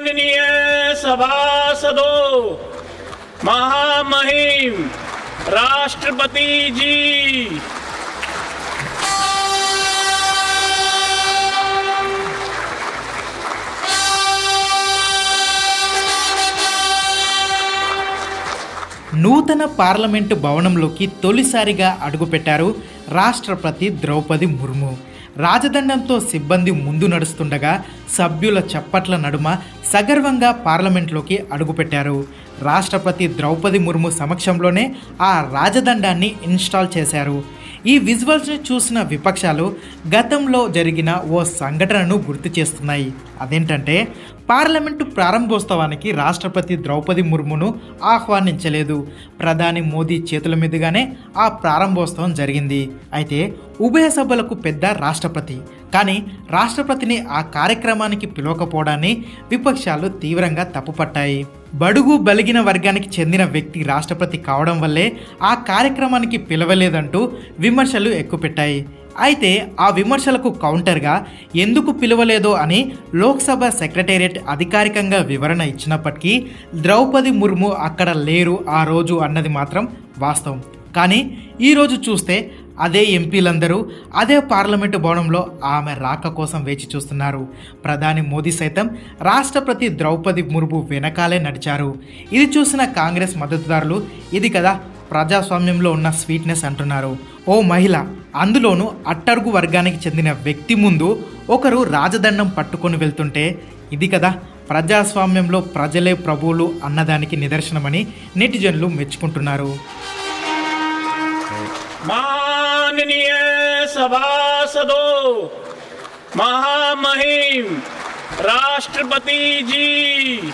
माननीय सभासदों महामहिम राष्ट्रपति जी నూతన పార్లమెంటు భవనంలోకి తొలిసారిగా అడుగుపెట్టారు రాష్ట్రపతి ద్రౌపది ముర్ము రాజదండంతో సిబ్బంది ముందు నడుస్తుండగా సభ్యుల చప్పట్ల నడుమ సగర్వంగా పార్లమెంట్లోకి అడుగుపెట్టారు. రాష్ట్రపతి ద్రౌపది ముర్ము సమక్షంలోనే ఆ రాజదండాన్ని ఇన్స్టాల్ చేశారు. ఈ విజువల్స్ని చూసిన విపక్షాలు గతంలో జరిగిన ఓ సంఘటనను గుర్తు చేస్తున్నాయి. అదేంటంటే పార్లమెంటు ప్రారంభోత్సవానికి రాష్ట్రపతి ద్రౌపది ముర్మును ఆహ్వానించలేదు. ప్రధాని మోదీ చేతుల మీదుగానే ఆ ప్రారంభోత్సవం జరిగింది. అయితే ఉభయ సభలకు పెద్ద రాష్ట్రపతి. కానీ రాష్ట్రపతిని ఆ కార్యక్రమానికి పిలవకపోవడాన్ని విపక్షాలు తీవ్రంగా తప్పుపట్టాయి. బడుగు బలిగిన వర్గానికి చెందిన వ్యక్తి రాష్ట్రపతి కావడం వల్లే ఆ కార్యక్రమానికి పిలవలేదంటూ విమర్శలు ఎక్కుపెట్టాయి. అయితే ఆ విమర్శలకు కౌంటర్గా ఎందుకు పిలవలేదో అని లోక్సభ సెక్రటేరియట్ అధికారికంగా వివరణ ఇచ్చినప్పటికీ ద్రౌపది ముర్ము అక్కడ లేరు ఆ రోజు అన్నది మాత్రం వాస్తవం. కానీ ఈరోజు చూస్తే అదే ఎంపీలందరూ అదే పార్లమెంటు భవనంలో ఆమె రాక కోసం వేచి చూస్తున్నారు. ప్రధాని మోదీ సైతం రాష్ట్రపతి ద్రౌపది ముర్ము వెనకాలే నడిచారు. ఇది చూసిన కాంగ్రెస్ మద్దతుదారులు ఇది కదా ప్రజాస్వామ్యంలో ఉన్న స్వీట్నెస్ అంటున్నారు. ఓ మహిళ అందులోనూ అట్టర్గు వర్గానికి చెందిన వ్యక్తి ముందు ఒకరు రాజదండం పట్టుకొని వెళ్తుంటే ఇది కదా ప్రజాస్వామ్యంలో ప్రజలే ప్రభువులు అన్నదానికి నిదర్శనమని నెటిజన్లు మెచ్చుకుంటున్నారు. माननीय सभासदों महामहिम राष्ट्रपति जी